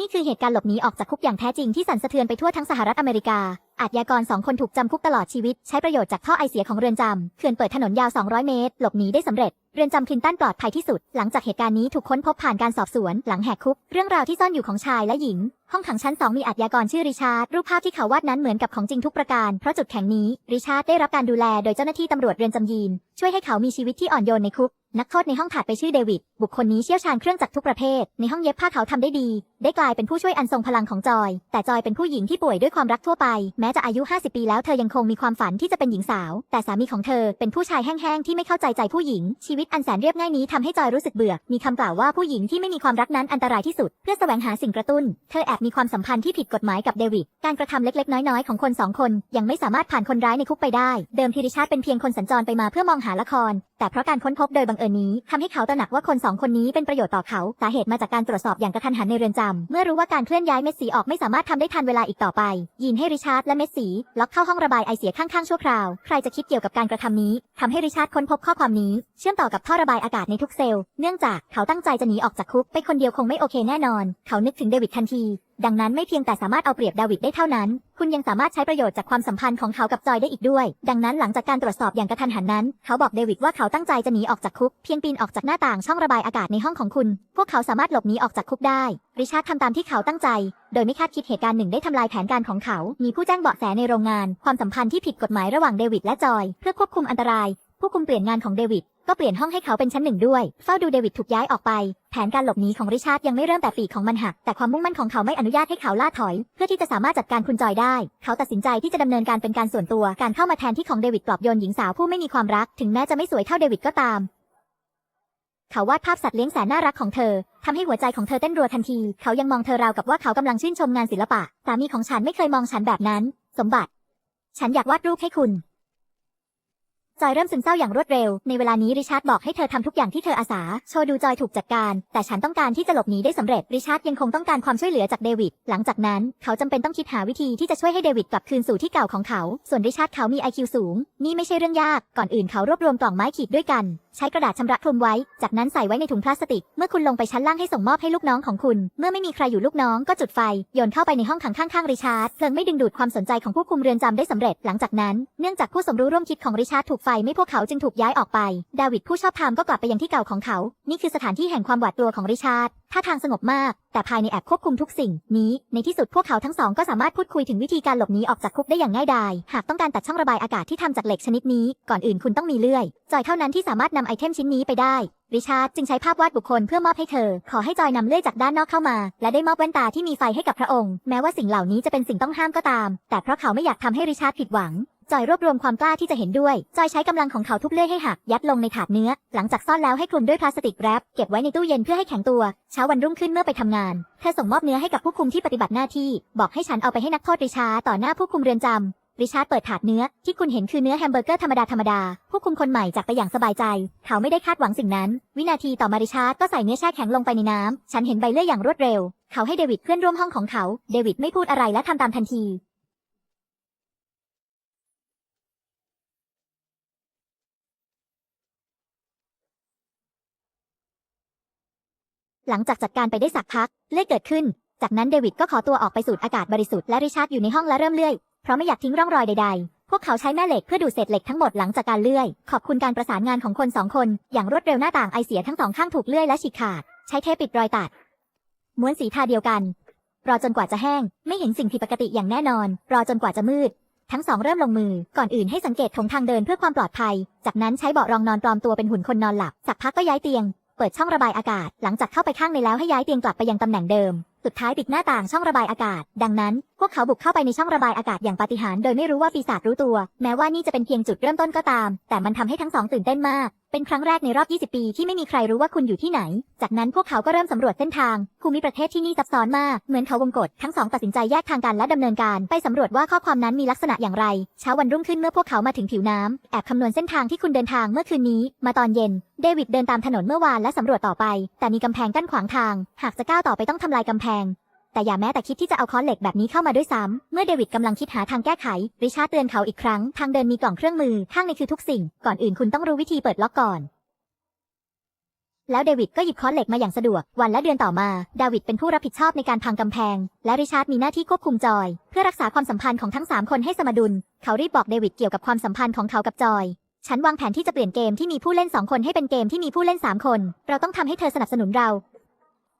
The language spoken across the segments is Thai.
นี่คือเหตุการณ์หลบหนีออกจากคุกอย่างแท้จริงที่สั่นสะเทือนไปทั่วทั้งสหรัฐอเมริกา อาชญากรสองคนถูกจำคุกตลอดชีวิต ใช้ประโยชน์จากท่อไอเสียของเรือนจำเขื่อนเปิดถนนยาว 200 เมตร หลบหนีได้สำเร็จ เรือนจำคลินตันปลอดภัยที่สุด หลังจากเหตุการณ์นี้ถูกค้นพบผ่านการสอบสวน หลังแหกคุก เรื่องราวที่ซ่อนอยู่ของชายและหญิง ห้องขังชั้น2มีอาชญากรชื่อริชาร์ด รูปภาพที่เขาวาดนั้นเหมือนกับของจริงทุกประการ เพราะจุดแข็งนี้ ริชาร์ดได้รับการดูแลโดยเจ้าหน้าที่ตำรวจเรือนจำยีน ช่วยให้เขามีชีวิตที่อ่อนโยนในคุก นักโทษในห้องถัดไปชื่อเดวิด บุคคลนี้เชี่ยวชาญเครื่องจักรทุกประเภท ในห้องเย็บผ้าเขาทำได้ดี ได้กลายเป็นผู้ช่วยอันทรงพลังของจอย แต่จอยเป็นผู้หญิงที่ป่วยด้วยความรักทั่วไป แม้จะอายุ 50 ปีแล้วเธอยังคงมีความฝันที่จะเป็นหญิงสาว แต่สามีของเธอเป็นผู้ชายแห้งๆที่ไม่เข้าใจใจผู้หญิง ชีวิตอันแสนเรียบง่ายนี้ทำให้จอยรู้สึกเบื่อ มีคำกล่าวว่าผู้หญิงที่ไม่มีความรักนั้นอันตรายที่สุด เพื่อแสวงหาสิ่งกระตุ้น เธอแอบมีความสัมพันธ์ที่ผิดกฎหมายกับเดวิด การกระทำเล็กๆ น้อยๆ ของคนสองคน ยังไม่สามารถผ่านคนร้ายในคุกไปได้ เดิมทีริชาร์ดเป็นเพียงคนสัญจรไปมาเพื่อมองหาละคร แต่เพราะการค้นพบโดยบังเอิญนี้ทำให้เขาตระหนักว่าคนสองคนนี้เป็นประโยชน์ต่อเขาสาเหตุมาจากการตรวจสอบอย่างกระทันหันในเรือนจำเมื่อรู้ว่าการเคลื่อนย้ายเม็ดสีออกไม่สามารถทำได้ทันเวลาอีกต่อไป ยินให้ริชาร์ดและเม็ดสีล็อกเข้าห้องระบายไอเสียข้างๆชั่วคราว ใครจะคิดเกี่ยวกับการกระทำนี้ทำให้ริชาร์ดค้นพบข้อความนี้ เชื่อมต่อกับท่อระบายอากาศในทุกเซลล์ เนื่องจากเขาตั้งใจจะหนีออกจากคุกไปคนเดียวคงไม่โอเคแน่นอน เขานึกถึงเดวิดทันที ดังนั้นไม่เพียงแต่สามารถเอาเปรียบดาวิดได้เท่านั้น คุณยังสามารถใช้ประโยชน์จากความสัมพันธ์ของเขากับจอยได้อีกด้วย ดังนั้นหลังจากการตรวจสอบอย่างกระทันหันนั้น เขาบอกเดวิดว่าเขาตั้งใจจะหนีออกจากคุก เพียงปีนออกจากหน้าต่างช่องระบายอากาศในห้องของคุณ พวกเขาสามารถหลบหนีออกจากคุกได้ ริชาร์ดทำตามที่เขาตั้งใจ โดยไม่คาดคิดเหตุการณ์หนึ่งได้ทำลายแผนการของเขา มีผู้แจ้งเบาะแสในโรงงาน ความสัมพันธ์ที่ผิดกฎหมายระหว่างเดวิดและจอย เพื่อควบคุมอันตราย ผู้คุมเปลี่ยนงานของเดวิดก็เปลี่ยนห้องให้เขาเป็นชั้นหนึ่งด้วย เฝ้าดูเดวิดถูกย้ายออกไป แผนการหลบหนีของริชาร์ดยังไม่เริ่มแต่ปีของมันหัก แต่ความมุ่งมั่นของเขาไม่อนุญาตให้เขาล่าถอย เพื่อที่จะสามารถจัดการคุณจอยได้ เขาตัดสินใจที่จะดำเนินการเป็นการส่วนตัว การเข้ามาแทนที่ของเดวิดปลอบโยนหญิงสาวผู้ไม่มีความรัก ถึงแม้จะไม่สวยเท่าเดวิดก็ตาม เขาวาดภาพสัตว์เลี้ยงแสนน่ารักของเธอทำให้หัวใจของเธอเต้นรัวทันที เขายังมองเธอราวกับว่าเขากำลังชื่นชมงานศิลปะสามีของฉันไม่เคยมองฉันแบบนั้น สมบัติ ฉันอยากวาดรูปให้คุณ จอยเริ่มซึมเศร้าอย่างรวดเร็ว ในเวลานี้ริชาร์ดบอกให้เธอทำทุกอย่างที่เธออาสา โชว์ดูจอยถูกจัดการ แต่ฉันต้องการที่จะหลบหนีได้สำเร็จ ริชาร์ดยังคงต้องการความช่วยเหลือจากเดวิด หลังจากนั้น เขาจำเป็นต้องคิดหาวิธีที่จะช่วยให้เดวิดกลับคืนสู่ที่เก่าของเขา ส่วนริชาร์ดเขามี IQ สูง นี่ไม่ใช่เรื่องยาก ก่อนอื่นเขารวบรวมกล่องไม้ขีดด้วยกัน ใช้กระดาษชำระคลุมไว้ จากนั้นใส่ไว้ในถุงพลาสติก เมื่อคุณลงไปชั้นล่างให้ส่งมอบให้ลูกน้องของคุณ เมื่อไม่มีใครอยู่ลูกน้องก็จุดไฟ โยนเข้าไปในห้องขังข้างๆริชาร์ด เพลิงไม่ดึงดูดความสนใจของผู้คุมเรือนจำได้สำเร็จ หลังจากนั้น เนื่องจากผู้สมรู้ร่วมคิดของริชาร์ดถูกไฟไม่พวกเขาจึงถูกย้ายออกไป ดาวิดผู้ชอบธรรมก็กลับไปยังที่เก่าของเขา นี่คือสถานที่แห่งความหวาดกลัวของริชาร์ดท่าทางสงบมาก แต่ภายในแอบควบคุมทุกสิ่ง นี้ในที่สุดพวกเขาทั้งสองก็สามารถพูดคุยถึงวิธีการหลบหนีออกจากคุกได้อย่างง่ายดาย หากต้องการตัดช่องระบายอากาศที่ทำจากเหล็กชนิดนี้ ก่อนอื่นคุณต้องมีเลื่อย จอยเท่านั้นที่สามารถนำไอเทมชิ้นนี้ไปได้ ริชาร์ดจึงใช้ภาพวาดบุคคลเพื่อมอบให้เธอ ขอให้จอยนำเลื่อยจากด้านนอกเข้ามา และได้มอบแว่นตาที่มีไฟให้กับพระองค์ แม้ว่าสิ่งเหล่านี้จะเป็นสิ่งต้องห้ามก็ตาม แต่เพราะเขาไม่อยากทำให้ริชาร์ดผิดหวัง จอยรวบรวมความกล้าที่จะเห็นด้วย จอยใช้กำลังของเขาทุบเลื่อยให้หัก ยัดลงในถาดเนื้อ หลังจากซ่อนแล้วให้คลุมด้วยพลาสติกแรปเก็บไว้ในตู้เย็นเพื่อให้แข็งตัว เช้าวันรุ่งขึ้นเมื่อไปทำงาน เธอส่งมอบเนื้อให้กับผู้คุมที่ปฏิบัติหน้าที่ บอกให้ฉันเอาไปให้นักโทษริชาร์ดต่อหน้าผู้คุมเรือนจำริชาร์ดเปิดถาดเนื้อที่คุณเห็นคือเนื้อแฮมเบอร์เกอร์ธรรมดาธรรมดาผู้คุมคนใหม่จากไปอย่างสบายใจ เขาไม่ได้คาดหวังสิ่งนั้น วินาทีต่อมาริชาร์ดก็ใส่เนื้อแช่แข็งลงไปในน้ำฉันเห็นใบเลื่อยอย่างรวดเร็ว เขาให้เดวิดเพื่อนร่วมห้องของเขา เดวิดไม่พูดอะไรและทำตามทันที หลังจากจัดการไปได้สักพัก เลื่อยเกิดขึ้น จากนั้นเดวิดก็ขอตัวออกไปสูดอากาศบริสุทธิ์และริชาร์ดอยู่ในห้องและเริ่มเลื่อย เพราะไม่อยากทิ้งร่องรอยใดๆ พวกเขาใช้แม่เหล็กเพื่อดูดเศษเหล็กทั้งหมดหลังจากการเลื่อย ขอบคุณการประสานงานของคนสองคน อย่างรวดเร็วหน้าต่างไอเสียทั้งสองข้างถูกเลื่อยและฉีกขาด ใช้เทปปิดรอยตัด ม้วนสีทาเดียวกัน รอจนกว่าจะแห้ง ไม่เห็นสิ่งผิดปกติอย่างแน่นอน รอจนกว่าจะมืดทั้งสองเริ่มลงมือ ก่อนอื่นให้สังเกตถงทางเดินเพื่อความปลอดภัย จากนั้นใช้เบาะรองนอนปลอมตัวเป็นหุ่นคนนอนหลับ สักพักก็ย้ายเตียง เปิดช่องระบายอากาศ หลังจากเข้าไปข้างในแล้วให้ย้ายเตียงกลับไปยังตำแหน่งเดิม สุดท้ายปิดหน้าต่างช่องระบายอากาศ ดังนั้น พวกเขาบุกเข้าไปในช่องระบายอากาศอย่างปาฏิหาริย์โดยไม่รู้ว่าปีศาจรู้ตัว แม้ว่านี่จะเป็นเพียงจุดเริ่มต้นก็ตาม แต่มันทำให้ทั้งสองตื่นเต้นมาก เป็นครั้งแรกในรอบ 20 ปีที่ไม่มีใครรู้ว่าคุณอยู่ที่ไหน จากนั้นพวกเขาก็เริ่มสำรวจเส้นทาง ภูมิประเทศที่นี่ซับซ้อนมาก เหมือนเขาวงกฏทั้งสองตัดสินใจแยกทางกันและดำเนินการ ไปสำรวจว่าข้อความนั้นมีลักษณะอย่างไร เช้าวันรุ่งขึ้นเมื่อพวกเขามาถึงผิวน้ำแอบคำนวณเส้นทางที่คุณเดินทางเมื่อคืนนี้ มาตอนเย็น เดวิดเดินตามถนนเมื่อวานและสำรวจต่อไป แต่มีกำแพงกั้นขวางทาง หากจะก้าวต่อไปต้องทำลายกำแพง แต่อย่าแม้แต่คิดที่จะเอาค้อนเหล็กแบบนี้เข้ามาด้วยซ้ำเมื่อเดวิดกำลังคิดหาทางแก้ไข ริชาร์ดเตือนเขาอีกครั้ง ทางเดินมีกล่องเครื่องมือ ข้างในคือทุกสิ่ง ก่อนอื่นคุณต้องรู้วิธีเปิดล็อกก่อน แล้วเดวิดก็หยิบค้อนเหล็กมาอย่างสะดวก วันและเดือนต่อมา ดาวิดเป็นผู้รับผิดชอบในการพังกำแพง และริชาร์ดมีหน้าที่ควบคุมจอย เพื่อรักษาความสัมพันธ์ของทั้งสามคนให้สมดุล เขารีบบอกเดวิดเกี่ยวกับความสัมพันธ์ของเขากับจอยฉันวางแผนที่จะเปลี่ยนเกมที่มีผู้เล่น 2 คนให้เป็นเกมที่มีผู้เล่น 3 คน เราต้องทำให้เธอสนับสนุนเรา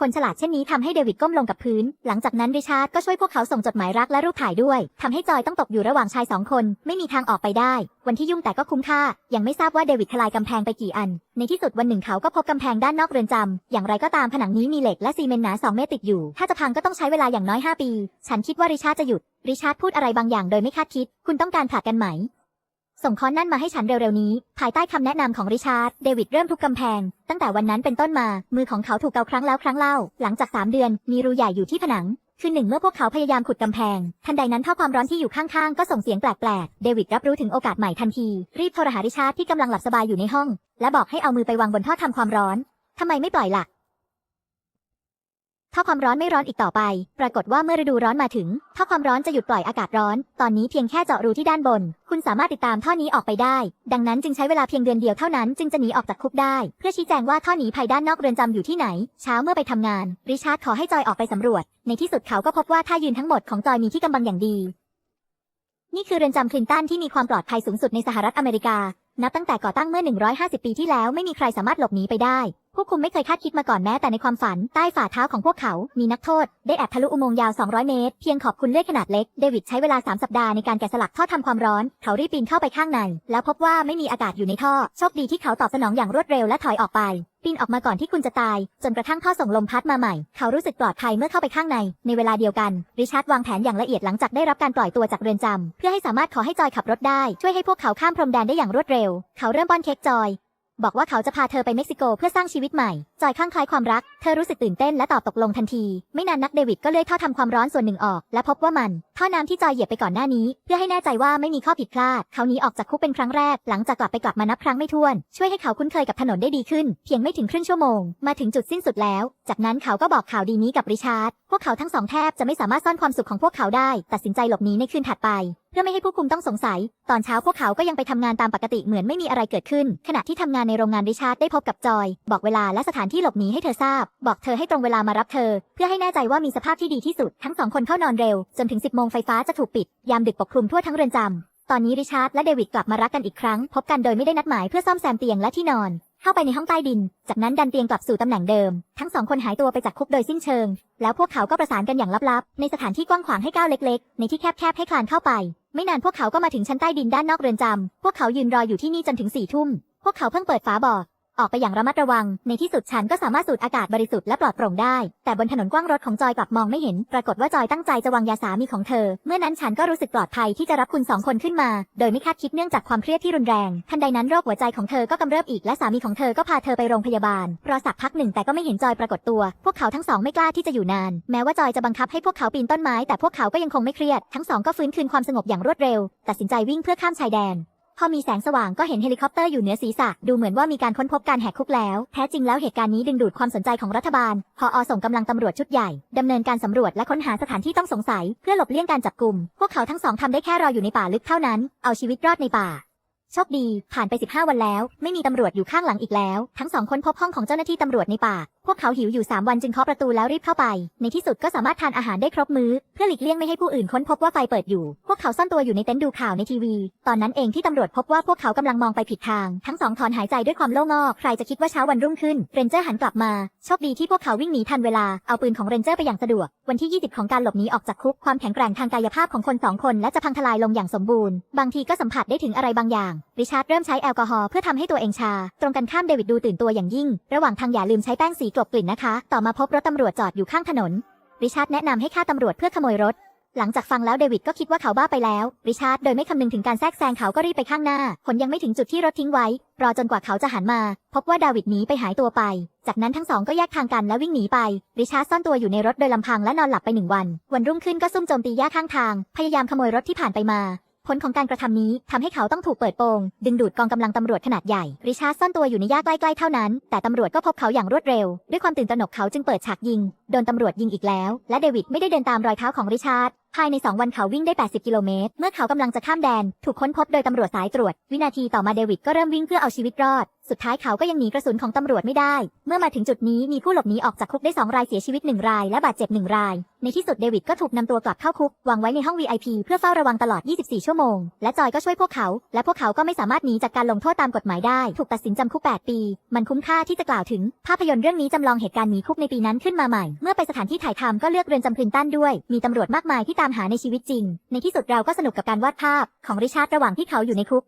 คนฉลาดเช่นนี้ทำให้เดวิดก้มลงกับพื้น หลังจากนั้นริชาร์ดก็ช่วยพวกเขาส่งจดหมายรักและรูปถ่ายด้วยทำให้จอยต้องตกอยู่ระหว่างชายสองคน ไม่มีทางออกไปได้ วันที่ยุ่งแต่ก็คุ้มค่า ยังไม่ทราบว่าเดวิดทลายกำแพงไปกี่อัน ในที่สุดวันหนึ่งเขาก็พบกำแพงด้านนอกเรือนจำอย่างไรก็ตามผนังนี้มีเหล็กและซีเมนต์หนาสองเมตรติดอยู่ ถ้าจะพังก็ต้องใช้เวลาอย่างน้อย5ปี ฉันคิดว่าริชาร์ดจะหยุด ริชาร์ดพูดอะไรบางอย่างโดยไม่คาดคิด คุณต้องการผลัดกันไหม ส่งค้อนนั่นมาให้ฉันเร็วๆนี้ ภายใต้คำแนะนำของริชาร์ด เดวิดเริ่มทุบกำแพง ตั้งแต่วันนั้นเป็นต้นมา มือของเขาถูกเกาครั้งแล้วครั้งเล่า หลังจาก3เดือน มีรูใหญ่อยู่ที่ผนัง คือหนึ่งเมื่อพวกเขาพยายามขุดกำแพง ทันใดนั้นท่อความร้อนที่อยู่ข้างๆ ก็ส่งเสียงแปลกๆ เดวิดรับรู้ถึงโอกาสใหม่ทันที รีบโทรหาริชาร์ดที่กำลังหลับสบายอยู่ในห้อง และบอกให้เอามือไปวางบนท่อทำความร้อนทำไมไม่ปล่อยล่ะ ท่อความร้อนไม่ร้อนอีกต่อไป ปรากฏว่าเมื่อฤดูร้อนมาถึงท่อความร้อนจะหยุดปล่อยอากาศร้อน ตอนนี้เพียงแค่เจาะรูที่ด้านบน คุณสามารถติดตามท่อนี้ออกไปได้ ดังนั้นจึงใช้เวลาเพียงเดือนเดียวเท่านั้นจึงจะหนีออกจากคุกได้ เพื่อชี้แจงว่าท่อหนีภัยด้านนอกเรือนจำอยู่ที่ไหน เช้าเมื่อไปทำงาน ริชาร์ดขอให้จอยออกไปสำรวจ ในที่สุดเขาก็พบว่าท่ายืนทั้งหมดของจอยมีที่กำบังอย่างดี นี่คือเรือนจำคลินตันที่มีความปลอดภัยสูงสุดในสหรัฐอเมริกา นับตั้งแต่ก่อตั้งเมื่อ 150 ปีที่แล้วไม่มีใครสามารถหลบหนีไปได้ ผู้คุมไม่เคยคาดคิดมาก่อนแม้แต่ในความฝัน ใต้ฝ่าเท้าของพวกเขา มีนักโทษ ได้แอบทะลุอุโมงค์ยาว 200 เมตร เพียงขอบคุณเลื่อยขนาดเล็ก เดวิดใช้เวลา 3 สัปดาห์ในการแกะสลักท่อทำความร้อน เขารีบปีนเข้าไปข้างใน แล้วพบว่าไม่มีอากาศอยู่ในท่อ โชคดีที่เขาตอบสนองอย่างรวดเร็วและถอยออกไป ปีนออกมาก่อนที่คุณจะตาย จนกระทั่งท่อส่งลมพัดมาใหม่ เขารู้สึกปลอดภัยเมื่อเข้าไปข้างใน ในเวลาเดียวกัน ริชาร์ดวางแผนอย่างละเอียดหลังจากได้รับการปล่อยตัวจากเรือนจำเพื่อให้สามารถขอให้จอยขับรถได้ ช่วยให้พวกเขาข้ามพรมแดนได้อย่างรวดเร็ว เขาเริ่มป้อนเค้กจอย บอกว่าเขาจะพาเธอไปเม็กซิโกเพื่อสร้างชีวิตใหม่ จอยคลั่งคล้ายความรัก เธอรู้สึกตื่นเต้นและตอบตกลงทันที ไม่นานนักเดวิดก็เลื่อยท่อทำความร้อนส่วนหนึ่งออก และพบว่ามันท่อน้ำที่จอยเหยียบไปก่อนหน้านี้ เพื่อให้แน่ใจว่าไม่มีข้อผิดพลาด เขาหนีออกจากคุกเป็นครั้งแรก หลังจากกลับไปกลับมานับครั้งไม่ถ้วน ช่วยให้เขาคุ้นเคยกับถนนได้ดีขึ้น เพียงไม่ถึงครึ่งชั่วโมง มาถึงจุดสิ้นสุดแล้ว จากนั้นเขาก็บอกข่าวดีนี้กับริชาร์ด พวกเขาทั้งสองแทบจะไม่สามารถซ่อนความสุขของพวกเขาได้ ตัดสินใจหลบหนีในคืนถัดไป พื่อไม่ให้ผู้คุมต้องสงสัย ตอนเช้าพวกเขาก็ยังไปทำงานตามปกติเหมือนไม่มีอะไรเกิดขึ้น ขณะที่ทำงานในโรงงานริชาร์ดได้พบกับจอย บอกเวลาและสถานที่หลบหนีให้เธอทราบ บอกเธอให้ตรงเวลามารับเธอ เพื่อให้แน่ใจว่ามีสภาพที่ดีที่สุด ทั้งสองคนเข้านอนเร็ว จนถึง 10 โมงไฟฟ้าจะถูกปิด ยามดึกปกคลุมทั่วทั้งเรือนจำตอนนี้ริชาร์ดและเดวิดกลับมารักกันอีกครั้ง พบกันโดยไม่ได้นัดหมายเพื่อซ่อมแซมเตียงและที่นอน เข้าไปในห้องใต้ดิน จากนั้นดันเตียงกลับสู่ตำแหน่งเดิม ทั้งสองคนหายตัวไปจากคุกโดยสิ้นเชิง แล้วพวกเขาก็ประสานกันอย่างลับๆ ในสถานที่กว้างขวางให้ก้าวเล็กๆ ในที่แคบๆให้คลานเข้าไป ไม่นานพวกเขาก็มาถึงชั้นใต้ดินด้านนอกเรือนจำพวกเขายืนรออยู่ที่นี่จนถึงสี่ทุ่ม พวกเขาเพิ่งเปิดฝาบ่อ ออกไปอย่างระมัดระวัง ในที่สุดฉันก็สามารถสูดอากาศบริสุทธิ์และปลอดโปร่งได้ แต่บนถนนกว้างรถของจอยกลับมองไม่เห็น ปรากฏว่าจอยตั้งใจจะวางยาสามีของเธอ เมื่อนั้นฉันก็รู้สึกปลอดภัยที่จะรับคุณสองคนขึ้นมา โดยไม่คาดคิดเนื่องจากความเครียดที่รุนแรง ทันใดนั้นโรคหัวใจของเธอก็กำเริบอีกและสามีของเธอก็พาเธอไปโรงพยาบาล รอสักพักหนึ่งแต่ก็ไม่เห็นจอยปรากฏตัว พวกเขาทั้งสองไม่กล้าที่จะอยู่นาน แม้ว่าจอยจะบังคับให้พวกเขาปีนต้นไม้แต่พวกเขาก็ยังคงไม่เครียด ทั้งสองก็ฟื้นคืนความสงบอย่างรวดเร็ว ตัดสินใจวิ่งเพื่อข้ามชายแดน พอมีแสงสว่างก็เห็นเฮลิคอปเตอร์อยู่เหนือศีรษะ ดูเหมือนว่ามีการค้นพบการแหกคุกแล้ว แท้จริงแล้วเหตุการณ์นี้ดึงดูดความสนใจของรัฐบาล พออส่งกำลังตำรวจชุดใหญ่ดำเนินการสำรวจและค้นหาสถานที่ต้องสงสัย เพื่อหลบเลี่ยงการจับกลุ่ม พวกเขาทั้งสองทำได้แค่รออยู่ในป่าลึกเท่านั้น เอาชีวิตรอดในป่าโชคดี ผ่านไป 15 วันแล้ว ไม่มีตำรวจอยู่ข้างหลังอีกแล้ว ทั้งสองค้นพบห้องของเจ้าหน้าที่ตำรวจในป่า พวกเขาหิวอยู่ 3 วันจึงเคาะประตูแล้วรีบเข้าไป ในที่สุดก็สามารถทานอาหารได้ครบมื้อ เพื่อหลีกเลี่ยงไม่ให้ผู้อื่นค้นพบว่าไฟเปิดอยู่ พวกเขาซ่อนตัวอยู่ในเต็นท์ดูข่าวในทีวี ตอนนั้นเองที่ตำรวจพบว่าพวกเขากำลังมองไปผิดทาง ทั้งสองถอนหายใจด้วยความโล่งอก ใครจะคิดว่าเช้าวันรุ่งขึ้น เรนเจอร์หันกลับมา โชคดีที่พวกเขาวิ่งหนีทันเวลา เอาปืนของเรนเจอร์ไปอย่างสะดวก วันที่ 20 ของการหลบหนีออกจากคุก ความแข็งแกร่งทางกายภาพของคนสองคนและจะพังทลายลงอย่างสมบูรณ์ บางทีก็สัมผัสได้ถึงอะไรบางอย่าง ริชาร์ดเริ่มใช้แอลกอฮอล์เพื่อทำให้ตัวเองชา ตรงกันข้ามเดวิดดูตื่นตัวอย่างยิ่ง ระหว่างทางอย่าลืมใช้แป้งสีกลบกลิ่นนะคะ ต่อมาพบรถตำรวจจอดอยู่ข้างถนน ริชาร์ดแนะนำให้ฆ่าตำรวจเพื่อขโมยรถ หลังจากฟังแล้วเดวิดก็คิดว่าเขาบ้าไปแล้ว ริชาร์ดโดยไม่คำนึงถึงการแทรกแซงเขาก็รีบไปข้างหน้าผลยังไม่ถึงจุดที่รถทิ้งไว้ รอจนกว่าเขาจะหันมา พบว่าดาวิดหนีไปหายตัวไป จากนั้นทั้งสองก็แยกทางกันและวิ่งหนีไป ริชาร์ดซ่อนตัวอยู่ในรถโดยลำพังและนอนหลับไปหนึ่งวัน วันรุ่งขึ้นก็ซุ่มโจมตีย่าข้างทาง พยายามขโมยรถที่ผ่านไปมา ผลของการกระทำนี้ทำให้เขาต้องถูกเปิดโปง ดึงดูดกองกำลังตำรวจขนาดใหญ่ ริชาร์ดซ่อนตัวอยู่ในหญ้าใกล้ๆเท่านั้น แต่ตำรวจก็พบเขาอย่างรวดเร็ว ด้วยความตื่นตระหนกเขาจึงเปิดฉากยิง โดนตำรวจยิงอีกแล้ว และเดวิดไม่ได้เดินตามรอยเท้าของริชาร์ด ภายใน 2 วันเขาวิ่งได้ 80 กิโลเมตร เมื่อเขากำลังจะข้ามแดน ถูกค้นพบโดยตำรวจสายตรวจ วินาทีต่อมาเดวิดก็เริ่มวิ่งเพื่อเอาชีวิตรอด สุดท้ายเขาก็ยังหนีกระสุนของตำรวจไม่ได้ เมื่อมาถึงจุดนี้มีผู้หลบหนีออกจากคุกได้ 2 รายเสียชีวิต 1 ราย และบาดเจ็บ 1 ราย ในที่สุดเดวิดก็ถูกนำตัวกลับเข้าคุก วางไว้ในห้อง VIP เพื่อเฝ้าระวังตลอด 24 ชั่วโมง และจอยก็ช่วยพวกเขา และพวกเขาก็ไม่สามารถหนีจากการลงโทษตามกฎหมายได้ ถูกตัดสินจำคุก 8 ปี มันคุ้มค่าที่จะกล่าวถึง ภาพยนตร์เรื่องนี้จำลองเหตุการณ์หนีคุกในปีนั้นขึ้นมาใหม่ เมื่อไปสถานที่ถ่ายทำก็เลือกเรือนจำคลินตันด้วย มีตำรวจมากมายที่ตามหาในชีวิตจริง ในที่สุดเราก็สนุกกับการวาดภาพของริชาร์ดระหว่างที่เขาอยู่ในคุก